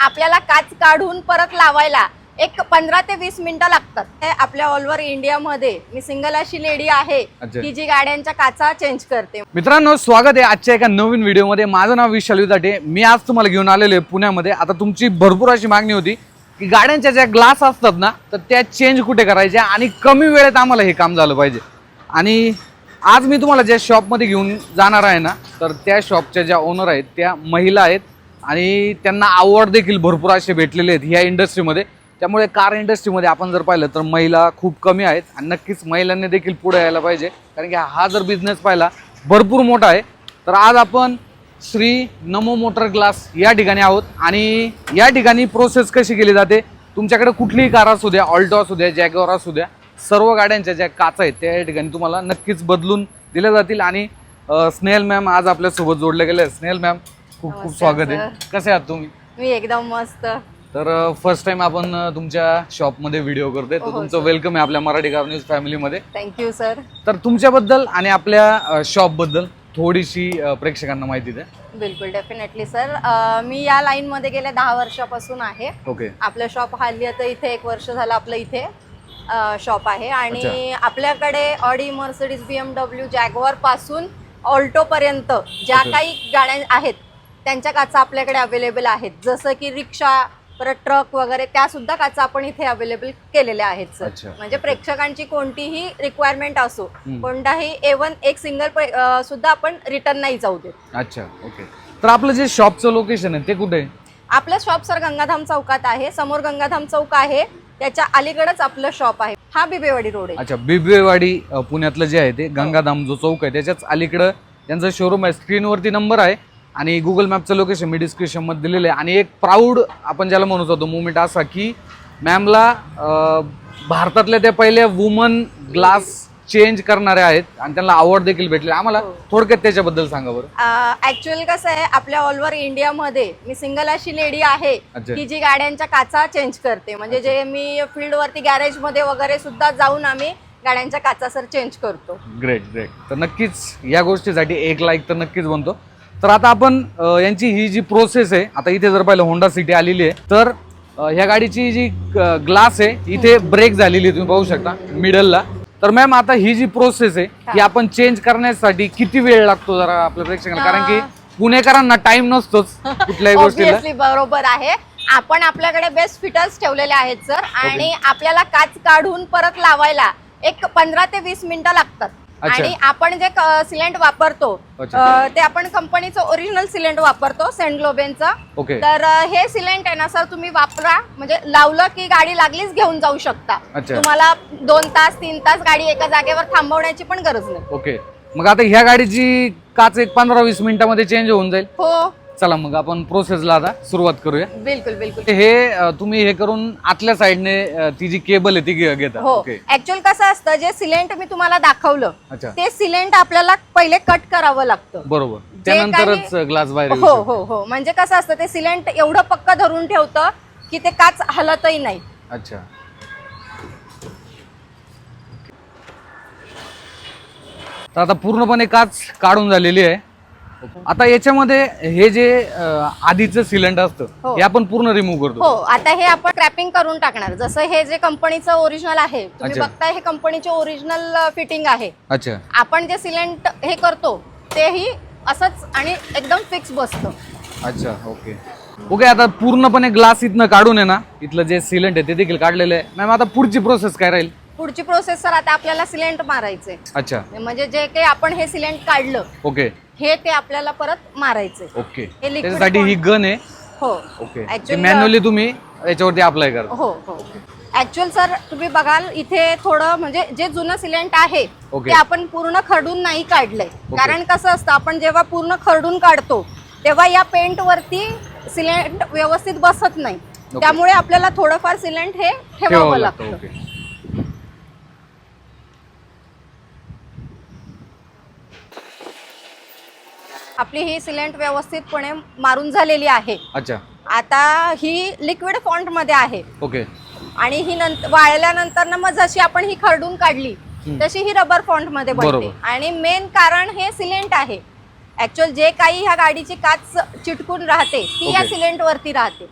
आपल्याला काच काढून परत लावायला एक पंधरा ते वीस मिनिटं लागतात. हे आपल्या ऑल ओव्हर इंडियामध्ये मी सिंगल अशी लेडी आहे. की जी गाड्यांच्या काचा चेंज करते. मित्रांनो स्वागत आहे आजच्या एका नवीन व्हिडिओमध्ये माझं नाव विशाल विदाटे. मी आज तुम्हाला घेऊन आलेलो आहे पुण्यामध्ये. आता तुमची भरपूर अशी मागणी होती की गाड्यांच्या ज्या ग्लास असतात ना तर त्या चेंज कुठे करायच्या आणि कमी वेळेत आम्हाला हे काम झालं पाहिजे. आणि आज मी तुम्हाला ज्या शॉपमध्ये घेऊन जाणार आहे ना तर त्या शॉपच्या ज्या ओनर आहेत त्या महिला आहेत. आणि त्यांना अवॉर्ड देखील भरपूर असे भेटलेले आहेत ह्या इंडस्ट्रीमध्ये त्यामुळे कार इंडस्ट्रीमध्ये आपण जर पाहिलं तर महिला खूप कमी आहेत आणि नक्कीच महिलांनी देखील पुढे यायला पाहिजे. कारण की हा जर बिझनेस पाहिला भरपूर मोठा आहे. तर आज आपण श्री नमो मोटर ग्लास या ठिकाणी आहोत आणि या ठिकाणी प्रोसेस कशी केली जाते? तुमच्याकडे कुठलीही कार असू द्या ऑल्टो असू द्या जॅगवर असू द्या सर्व गाड्यांच्या ज्या काचा आहेत त्या या ठिकाणी तुम्हाला नक्कीच बदलून दिल्या जातील. आणि स्नेहल मॅम आज आपल्यासोबत जोडले गेले स्नेहल मॅम खूप खूप स्वागत आहे. कसे आहात तुम्ही? मी एकदम मस्त. तर फर्स्ट टाइम आपण तुमच्या शॉपमध्ये व्हिडिओ करतोय तर हो, तुमचं वेलकम आहे आपल्या मराठी कार न्यूज फॅमिलीमध्ये थँक्यू सर तर तुमच्याबद्दल आणि आपल्या शॉपबद्दल थोडीशी अ, प्रेक्षकांना माहिती द्या. बिलकुल डेफिनेटली सर मी या लाईनमध्ये गेले दहा वर्षापासून आहे. ओके. आपलं शॉप हल्ली आता इथे एक वर्ष झालं आपलं इथे शॉप आहे. आणि आपल्याकडे Audi Mercedes B M W Jaguar पासून ऑल्टो पर्यंत ज्या. काही गाड्या आहेत त्यांच्या काचा आपल्याकडे अवेलेबल आहेत. जसं की रिक्षा परत ट्रक वगैरे त्या सुद्धा काचा आपण इथे अवेलेबल केलेल्या आहेत सर अच्छा. म्हणजे प्रेक्षकांची कोणतीही रिक्वायरमेंट असो हम्म. कोणताही एवन एक सिंगल सुद्धा आपण रिटर्न नाही जाऊ देत. अच्छा ओके तर आपलं जे शॉपचं लोकेशन आहे ते कुठे आहे? आपलं शॉप सर गंगाधाम चौकात आहे. समोर गंगाधाम चौक आहे. त्याच्या अलीकडेच आपलं शॉप आहे. हा बिबेवाडी रोड आहे. अच्छा बिबवेवाडी अ, पुण्यातलं जे आहे ते गंगाधाम जो चौक आहे त्याच्याच अलीकडं त्यांचं शोरूम आहे. स्क्रीनवरती नंबर आहे. आणि गुगल मॅपचं लोकेशन मी डिस्क्रिप्शनमध्ये दिलेलं आहे. आणि एक प्राऊड आपण ज्याला म्हणत होतो मुवमेंट असा की मॅमला भारतातल्या त्या पहिल्या वुमन ग्लास चेंज करणाऱ्या आहेत आणि त्यांना आवड देखील भेटली आम्हाला थोडक्यात त्याच्याबद्दल सांगा बरं. ऍक्च्युअली कसं आहे आपल्या ऑल ओव्हर इंडियामध्ये मी सिंगल अशी लेडी आहे. की जी गाड्यांच्या काचा चेंज करते. म्हणजे जे मी फील्डवरती गॅरेजमध्ये वगैरे सुद्धा जाऊन आम्ही गाड्यांच्या काचा सर चेंज करतो. ग्रेट ग्रेट तर नक्कीच या गोष्टीसाठी एक लाईक तर नक्कीच बनतो. तर आता आपण यांची ही जी प्रोसेस आहे आता इथे जर पाहिलं होंडा सिटी आलेली आहे तर ह्या गाडीची जी ग्लास आहे इथे ब्रेक झालेली आहे तुम्ही पाहू शकता मिडलला तर मॅम आता ही जी प्रोसेस आहे ही. आपण चेंज करण्यासाठी किती वेळ लागतो जरा आपल्या प्रेक्षकांना? कारण की पुणेकरांना टाइम नसतोच कुठल्याही गोष्टीला. बरोबर आहे. आपण आपल्याकडे बेस्ट फिटर्स ठेवलेले आहेत सर आणि आपल्याला काच काढून परत लावायला एक पंधरा ते वीस मिनिटं लागतात. आणि आपण जे सिलेंट वापरतो ते आपण कंपनीचं ओरिजिनल सिलेंट वापरतो सेंट ओके. तर हे सिलेंट आहे ना सर तुम्ही वापरा. म्हणजे लावलं की गाडी लागलीच घेऊन जाऊ शकता. तुम्हाला दोन तास तीन तास गाडी एका जागेवर थांबवण्याची पण गरज नाही. ओके. मग आता ह्या गाडीची काच एक पंधरा वीस मिनिटामध्ये चेंज होऊन जाईल. हो. चला मग आपण प्रोसेसला आता सुरुवात करूया. बिलकुल बिलकुल. हे अ, तुम्ही हे करून आतल्या साईडने ती जी केबल आहे ती घे- घेता. हो. ओके ऍक्च्युअल कसं असतं जे सिलेंट मी तुम्हाला दाखवलं अच्छा. ते सिलेंट आपल्याला पहिले कट करावं लागतं. बरोबर. त्यानंतरच ग्लास बाहेर येऊ हो शकतो. हो हो. म्हणजे कसं असतं ते सिलेंट एवढं पक्क धरून ठेवतं की ते काच हलतही नाही. अच्छा. तर आता पूर्णपणे काच काढून झालेली आहे. आता याच्यामध्ये हे जे अ, आधीचं सिलेंडर असतं हो. हे आपण पूर्ण रिमूव्ह करतो. हो आता हे आपण क्रॅपिंग करून टाकणार. जसं हे जे कंपनीचं ओरिजिनल आहे तुम्ही अच्छा. बघताय हे कंपनीचे ओरिजिनल फिटिंग आहे. अच्छा. आपण जे सिलेंट हे करतो तेही असंच आणि एकदम फिक्स बसतं. अच्छा ओके. ओके आता पूर्णपणे ग्लास इथनं काढून आहे ना इथलं जे सिलेंड आहे ते देखील काढलेलं आहे. मॅम आता पुढची प्रोसेस काय राहील? पुढची प्रोसेस सर आता आपल्याला सिलेंट मारायचे अच्छा. म्हणजे जे काही आपण हे सिलेंट काढलं ओके. हे ते आपल्याला परत मारायचे ओके. हे liquid त्याच्यासाठी ही गन आहे. हो. ओके. Actually, मॅन्युअली तुम्ही याच्यावरती अप्लाय करा हो हो. ऍक्च्युअल सर तुम्ही बघाल इथे थोडं म्हणजे जे जुनं सिलेंट आहे Okay. ते आपण पूर्ण खरडून नाही काढलंय. कारण कसं असतं आपण जेव्हा पूर्ण खरडून काढतो तेव्हा या पेंट वरती सिलेंट व्यवस्थित बसत नाही. त्यामुळे आपल्याला थोडंफार सिलेंट हे ठेवावं लागतं लागतं. ओके. आपली ही सिलेंट व्यवस्थितपणे मारून झालेली आहे. अच्छा. आता ही लिक्विड फॉन्टमध्ये आहे. ओके. आणि ही नंतर वाळल्यानंतर ना मग जशी आपण ही खरडून काढली तशी ही रबर फॉन्टमध्ये बनते. बरोबर. आणि मेन कारण हे सिलेंट आहे. ऍक्च्युअल जे काही ह्या गाडीची काच चिटकून राहते ती या. सिलेंट वरती राहते.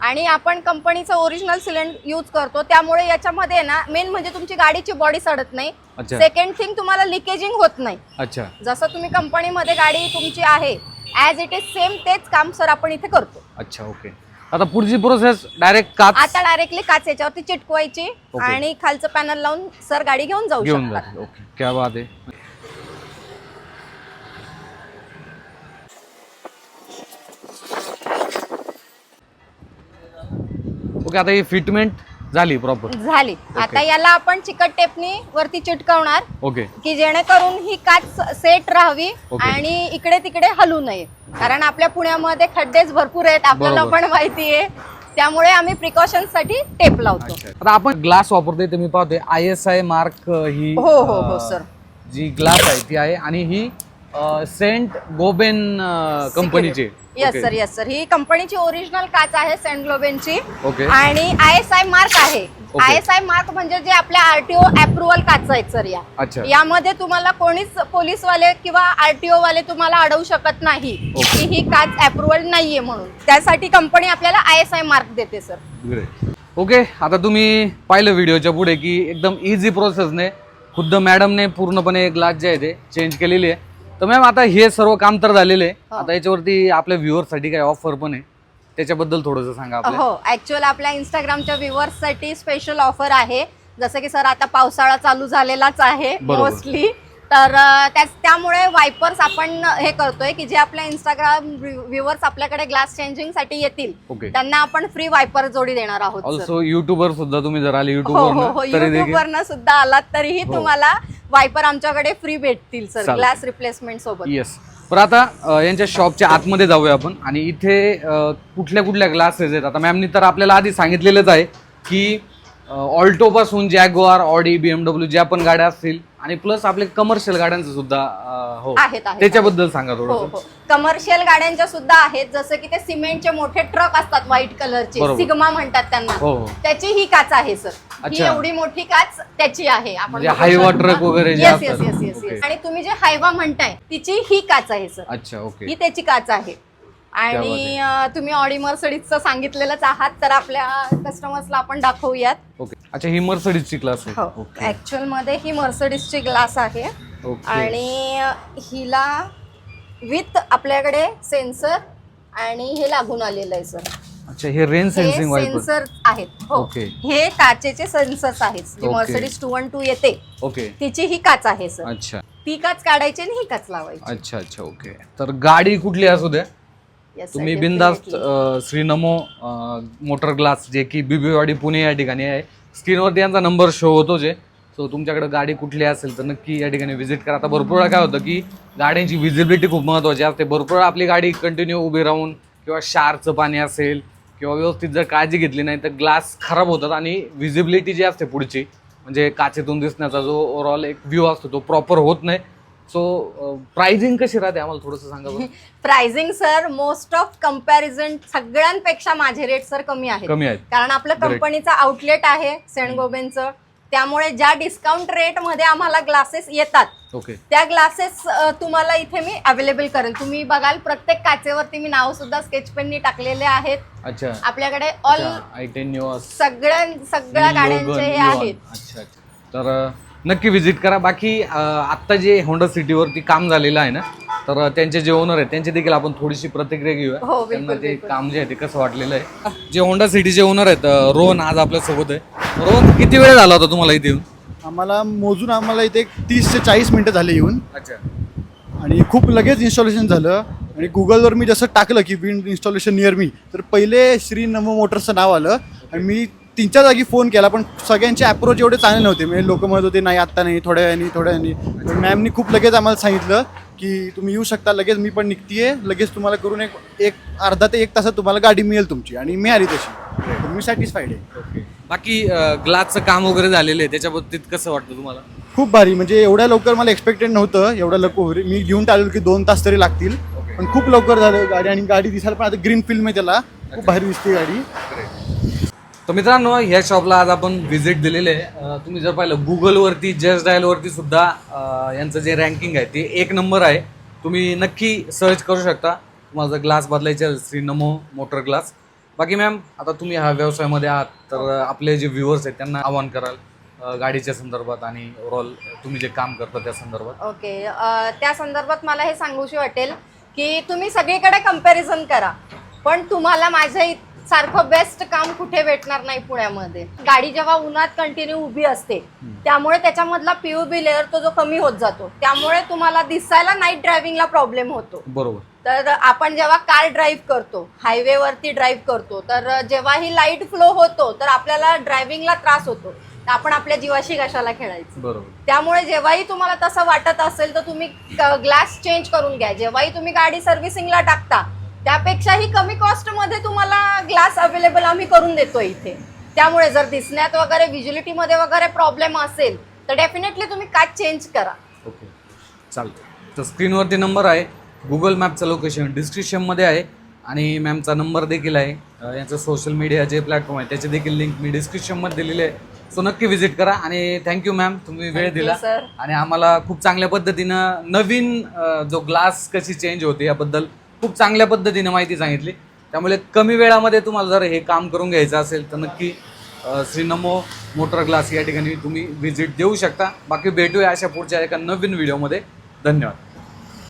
आणि आपण कंपनीचं ओरिजिनल सिलेंडर यूज करतो. त्यामुळे याच्यामध्ये ना मेन म्हणजे तुमची गाडीची बॉडी सडत नाही. अच्छा. सेकंड थिंग तुम्हाला लिकेजिंग होत नाही. अच्छा. जसं तुम्ही कंपनीमध्ये गाडी तुमची आहे ॲज इट इज सेम तेच काम सर आपण इथे करतो. अच्छा ओके आता पुढची प्रोसेस डायरेक्ट काच? आता डायरेक्टली काच याच्यावरती चिटकवायची. आणि खालचं पॅनल लावून सर गाडी घेऊन जाऊ घेऊन शकतात. जाते. ओके क्या बात आहे. ओके आता ही फिटमेंट झाली प्रॉपर झाली. आता याला आपण चिकट टेपनी वरती चिटकवणार. ओके. की जेणेकरून ही काच सेट राहावी. आणि इकडे तिकडे हलू नये. कारण आपल्या पुण्यामध्ये खड्डेच भरपूर आहेत आपल्याला बरोबर. पण माहिती आहे. त्यामुळे आम्ही प्रिकॉशनसाठी टेप लावतो. आता आपण ग्लास वापरतोय ते मी पाहतोय आय एस आय मार्क ही हो हो हो अं, सर जी ग्लास आहे ती आहे. आणि ही सेंट गोबेन कंपनीची येस सर येस सर ही कंपनीची ओरिजिनल काच आहे सेंट ग्लोबेनची आणि आय एस आय मार्क आहे. Okay. I S I mark म्हणजे जे आपल्या आरटीओ अप्रुव्हल काच आहेत सर या. अच्छा. यामध्ये तुम्हाला कोणीच पोलीसवाले किंवा आरटीओ वाले तुम्हाला अडवू शकत नाही Okay. की ही काच अप्रुव्हल नाहीये म्हणून. त्यासाठी कंपनी आपल्याला आय एस आय मार्क देते सर ओके आता तुम्ही पाहिलं व्हिडिओच्या पुढे की एकदम इझी प्रोसेसने खुद्द मॅडमने पूर्णपणे ग्लास जे आहे ते चेंज केलेली आहे. तर मॅम आता हे सर्व काम तर झालेलं आहे. हो. आता याच्यावरती आपल्या व्ह्युअरसाठी काही ऑफर पण आहे. त्याच्याबद्दल थोडंसं सांगा हो ऍक्च्युअल आपल्या इंस्टाग्रामच्या व्ह्युअर्ससाठी स्पेशल ऑफर आहे. जसं की सर आता पावसाळा चालू झालेलाच आहे बरोबर. मोस्टली तर त्याच त्यामुळे वायपर्स आपण हे करतोय की जे आपल्या इंस्टाग्राम व्ह्युअर्स आपल्याकडे ग्लास चेंजिंगसाठी येतील ओके त्यांना आपण फ्री वायपर जोडी देणार आहोत sir. ऑल्सो युट्यूबर सुद्धा तुम्ही जर आले हो हो हो. युट्यूबवर तरी देखील. सुद्धा आलात तरीही हो. तुम्हाला वायपर आमच्याकडे फ्री भेटतील सर चालेल. ग्लास रिप्लेसमेंट सोबत. येस पण आता अ, यांच्या शॉपच्या आतमध्ये जाऊया आपण. आणि इथे अ, कुठल्या कुठल्या ग्लासेस आहेत? आता मॅमनी तर आपल्याला आधी सांगितलेलंच आहे की ऑल्टो पासून जॅगवार ऑडी बीएमडब्ल्यू ज्या पण गाड्या असतील आणि प्लस आपले कमर्शियल गाड्यांचं सुद्धा अ, हो. आहेत आहेत त्याच्याबद्दल सांगा हो थोडं हो. कमर्शियल गाड्यांच्या सुद्धा आहेत जसं की ते सिमेंटचे मोठे ट्रक असतात व्हाईट कलरचे बरोबर. सिग्मा म्हणतात त्यांना. हो हो. त्याची ही काच आहे सर ही अच्छा. एवढी मोठी काच त्याची आहे. आपण म्हणजे हायवा ट्रक वगैरे जे येस येस असतात. Yes yes okay. येस आणि तुम्ही जे हायवा म्हणताय तिची ही काच आहे सर अच्छा ओके ही त्याची काच आहे. आणि तुम्ही ऑडी मर्सडीजचं सांगितलेलंच आहात तर आपल्या कस्टमर्सला आपण दाखवूयात. ओके. अच्छा ही मर्सडीजची क्लास हो ऍक्च्युअलमध्ये ही मर्सडीजची ग्लास आहे. आणि हिला विथ आपल्याकडे सेन्सर आणि हे लागून आलेलं आहे सर. अच्छा हे रेन हे सेन्सिंग सेन्सर आहेत. हो. हे काचेचे सेन्सर्स आहेत. जी. मर्सडीज टू वन टू येते ओके. तिची ही काच आहे सर. अच्छा. ती काच काढायची आणि ही काच लावायची. अच्छा अच्छा ओके. तर गाडी कुठली असू द्या. Yes, sir, तुम्ही बिंदास्त definitely. Shri Namo motor glass जे की बिबीवाडी पुणे या ठिकाणी आहे. स्क्रीनवरती यांचा नंबर शो होतो जे. सो तुमच्याकडे गाडी कुठली असेल तर नक्की या ठिकाणी व्हिजिट करा. आता भरपूर वेळा काय होतं की गाड्यांची विजिबिलिटी खूप महत्त्वाची असते. भरपूर वेळा आपली गाडी कंटिन्यू उभी राहून किंवा क्षारचं पाणी असेल किंवा व्यवस्थित जर काळजी घेतली नाही तर ग्लास खराब होतात आणि विजिबिलिटी जी असते पुढची म्हणजे काचेतून दिसण्याचा जो ओव्हरऑल एक व्ह्यू असतो तो प्रॉपर होत नाही. सो प्राइसिंग कशी राहते आम्हाला थोडंसं सांगा बरं. Pricing sir most of comparison सगळ्यांपेक्षा माझे रेट सर कमी आहेत. कमी आहेत. कारण आपलं Great. कंपनीचं आउटलेट आहे सेंट गोबेनचं त्यामुळे ज्या डिस्काउंट रेटमध्ये आम्हाला ग्लासेस येतात ओके त्या ग्लासेस तुम्हाला इथे मी अवेलेबल करेल तुम्ही बघाल प्रत्येक काचेवरती मी नाव सुद्धा स्केच पेननी टाकलेले आहेत. अच्छा. आपल्याकडे ऑल आय टेन सगळ्या सगळ्या गाड्यांचे हे आहेत. अच्छा अच्छा. तर अ, नक्की व्हिजिट करा. बाकी अ, आत्ता जे होंडा सिटीवरती काम झालेलं आहे ना तर त्यांचे जे ओनर आहेत त्यांची देखील आपण थोडीशी प्रतिक्रिया घेऊया. हो, त्यांना ते. काम जे आहे ते कसं वाटलेलं आहे. जे होंडा सिटीचे ओनर आहेत रोहन आज आपल्यासोबत आहे. रोहन किती वेळ झाला होता तुम्हाला इथे येऊन? आम्हाला मोजून आम्हाला इथे एक तीस ते चाळीस मिनटं झाले येऊन. अच्छा. आणि खूप लगेच इन्स्टॉलेशन झालं. आणि गुगलवर मी जसं टाकलं की विंड इन्स्टॉलेशन नियर मी तर पहिले श्री नमो मोटर्सचं नाव आलं. आणि मी तीन चार जागी फोन केला पण सगळ्यांचे अप्रोच एवढे चांगले नव्हते. म्हणजे लोक म्हणत होते नाही आत्ता नाही थोड्या वेळाने थोड्या वेळाने. मॅमनी खूप लगेच आम्हाला सांगितलं की तुम्ही येऊ शकता लगेच मी पण निघतीये लगेच तुम्हाला करून एक एक अर्धा ते एक तासात तुम्हाला गाडी मिळेल तुमची आणि मिळाली तशी. मी सॅटिस्फाईड आहे. बाकी ग्लासचं काम वगैरे झालेलं आहे त्याच्या बाबतीत कसं वाटतं तुम्हाला? खूप भारी. म्हणजे एवढ्या लवकर मला एक्सपेक्टेड नव्हतं. एवढं लवकर मी घेऊन टाळलो की दोन तास तरी लागतील. पण खूप लवकर झालं गाडी आणि गाडी दिसायला पण आता ग्रीन फिल्म आहे त्याला. खूप भारी दिसते गाडी. तर मित्रांनो ह्या शॉपला आज आपण व्हिजिट दिलेले आहे. तुम्ही जर पाहिलं गुगलवरती जस्ट डायलवरती सुद्धा यांचं जे रँकिंग आहे ते एक नंबर आहे. तुम्ही नक्की सर्च करू शकता. तुम्हाला जर ग्लास बदलायचे श्री नमो मोटर ग्लास बाकी मॅम आता तुम्ही ह्या व्यवसायामध्ये आहात तर आपले जे व्ह्युअर्स आहेत त्यांना आवाहन कराल गाडीच्या संदर्भात आणि ओव्हरऑल तुम्ही जे काम करता त्या संदर्भात. ओके त्या संदर्भात मला हे सांगूशी वाटेल की तुम्ही सगळीकडे कंपॅरिझन करा. पण तुम्हाला माझ्या इ- सारखं बेस्ट काम कुठे भेटणार नाही पुण्यामध्ये. गाडी जेव्हा उन्हात कंटिन्यू उभी असते त्यामुळे त्याच्यामधला पीयूबी लेअर तो जो कमी होत जातो. त्यामुळे तुम्हाला दिसायला नाईट ड्रायव्हिंगला प्रॉब्लेम होतो. बरोबर. तर आपण जेव्हा कार ड्राईव्ह करतो हायवेवरती ड्राईव्ह करतो तर जेव्हा ही लाइट फ्लो होतो तर आपल्याला ड्रायव्हिंगला त्रास होतो. तर आपण आपल्या जीवाशी कशाला खेळायचं? बरोबर. त्यामुळे जेव्हाही तुम्हाला तसं वाटत असेल तर तुम्ही ग्लास चेंज करून घ्या. जेव्हाही तुम्ही गाडी सर्व्हिसिंगला टाकता त्यापेक्षाही कमी कॉस्टमध्ये तुम्हाला ग्लास अवेलेबल आम्ही करून देतो इथे. त्यामुळे जर दिसण्यात वगैरे व्हिज्युलिटीमध्ये वगैरे प्रॉब्लेम असेल तर डेफिनेटली तुम्ही काच चेंज करा. ओके. चालतं तर स्क्रीनवरती नंबर आहे. गुगल मॅपचं लोकेशन डिस्क्रिप्शनमध्ये आहे. आणि मॅमचा नंबर देखील आहे. अं, यांचं सोशल मीडिया जे प्लॅटफॉर्म आहे त्याचे देखील लिंक मी डिस्क्रिप्शनमध्ये दिलेले आहे. सो नक्की व्हिजिट करा. आणि थँक्यू मॅम तुम्ही वेळ Thank you, दिला. sir. आणि आम्हाला खूप चांगल्या पद्धतीनं नवीन अं, जो ग्लास कशी चेंज होते याबद्दल खूप चांगल्या पद्धतीने माहिती सांगितली. त्यामुळे कमी वेळामध्ये तुम्हाला जर हे काम करून घ्यायचं असेल तर नक्की श्री नमो मोटर ग्लास या ठिकाणी तुम्ही व्हिजिट देऊ शकता. बाकी भेटूया अशा पुढच्या एका नवीन व्हिडिओमध्ये धन्यवाद.